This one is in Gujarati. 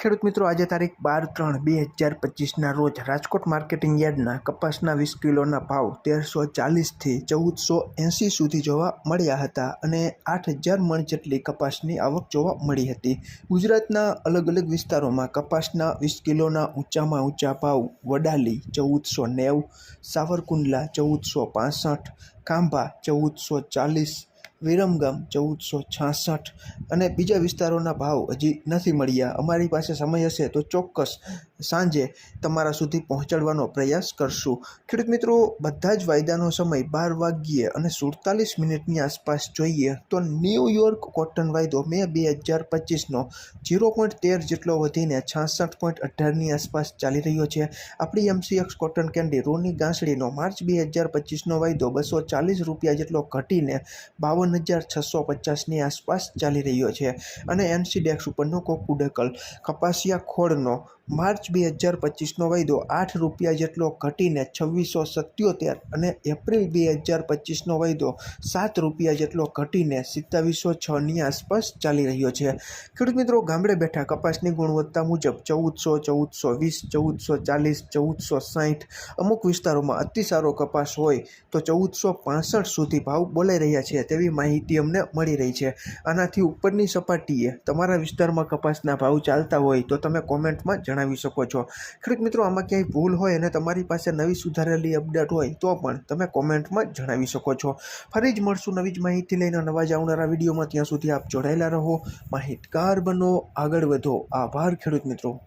ખેડૂત મિત્રો, આજે તારીખ બાર ત્રણ બે હજાર પચીસના રોજ રાજકોટ માર્કેટિંગ યાર્ડના કપાસના વીસ કિલોના ભાવ તેરસો ચાલીસથી ચૌદસો એંસી સુધી જોવા મળ્યા હતા અને આઠ હજાર મણ જેટલી કપાસની આવક જોવા મળી હતી. ગુજરાતના અલગ અલગ વિસ્તારોમાં કપાસના વીસ કિલોના ઊંચામાં ઊંચા ભાવ વડાલી ચૌદસો નેવું, સાવરકુંડલા ચૌદસો પાસઠ, ખાંભા ચૌદસો ચાલીસ વિરમગામ ચૌદસો છાસઠ. અને બીજા વિસ્તારોના ભાવ હજી નથી મળ્યા. અમારી પાસે સમય હશે તો ચોક્કસ સાંજે તમારા સુધી પહોંચાડવાનો પ્રયાસ કરશું. ખેડૂત મિત્રો, બધા જ વાયદાનો સમય બાર વાગ્યે અને સુડતાલીસ મિનિટની આસપાસ જોઈએ તો ન્યૂયોર્ક કોટન વાયદો મે બે હજાર પચીસનો ઝીરો પોઈન્ટ તેર જેટલો વધીને છાસઠ પોઈન્ટ અઢારની આસપાસ ચાલી રહ્યો છે. આપણી એમસીએક્સ કોટન કેન્ડી રોની ગાંસડીનો માર્ચ બે હજાર પચીસનો વાયદો બસો ચાલીસ રૂપિયા જેટલો ઘટીને બાવન હજાર છસો પચાસની આસપાસ ચાલી રહ્યો છે. અને એનસીડેક્સ ઉપરનો કોકુડકલ, કપાસિયા ખોળનો માર્ચ બે હજાર પચીસનો વાયદો આઠ રૂપિયા જેટલો ઘટીને છવ્વીસો સત્યોતેર અને એપ્રિલ બે હજાર પચીસનો વાયદો સાત રૂપિયા જેટલો ઘટીને સિત્તાવીસો છની આસપાસ ચાલી રહ્યો છે. ખેડૂત મિત્રો, ગામડે બેઠા કપાસની ગુણવત્તા મુજબ ચૌદસો ચૌદસો વીસ, ચૌદસો ચાલીસ, ચૌદસો સાહીઠ અમુક વિસ્તારોમાં અતિ સારો કપાસ હોય તો ચૌદસો પાસઠ સુધી ભાવ બોલાઈ રહ્યા છે તેવી માહિતી અમને મળી રહી છે. આનાથી ઉપરની સપાટીએ તમારા વિસ્તારમાં કપાસના ભાવ ચાલતા હોય તો તમે કોમેન્ટમાં જણાવી શકો છો. ખેડૂત મિત્રો, આમાં ક્યાંય ભૂલ હોય અને તમારી પાસે નવી સુધારેલી અપડેટ હોય તો પણ તમે કોમેન્ટમાં જણાવી શકો છો. ફરી જ મળશું નવી જ માહિતી લઈને નવા જ આવનારા વિડીયોમાં. ત્યાં સુધી આપ જોડાયેલા રહો. માહિતગાર બનો, આગળ વધો. આભાર ખેડૂત મિત્રો.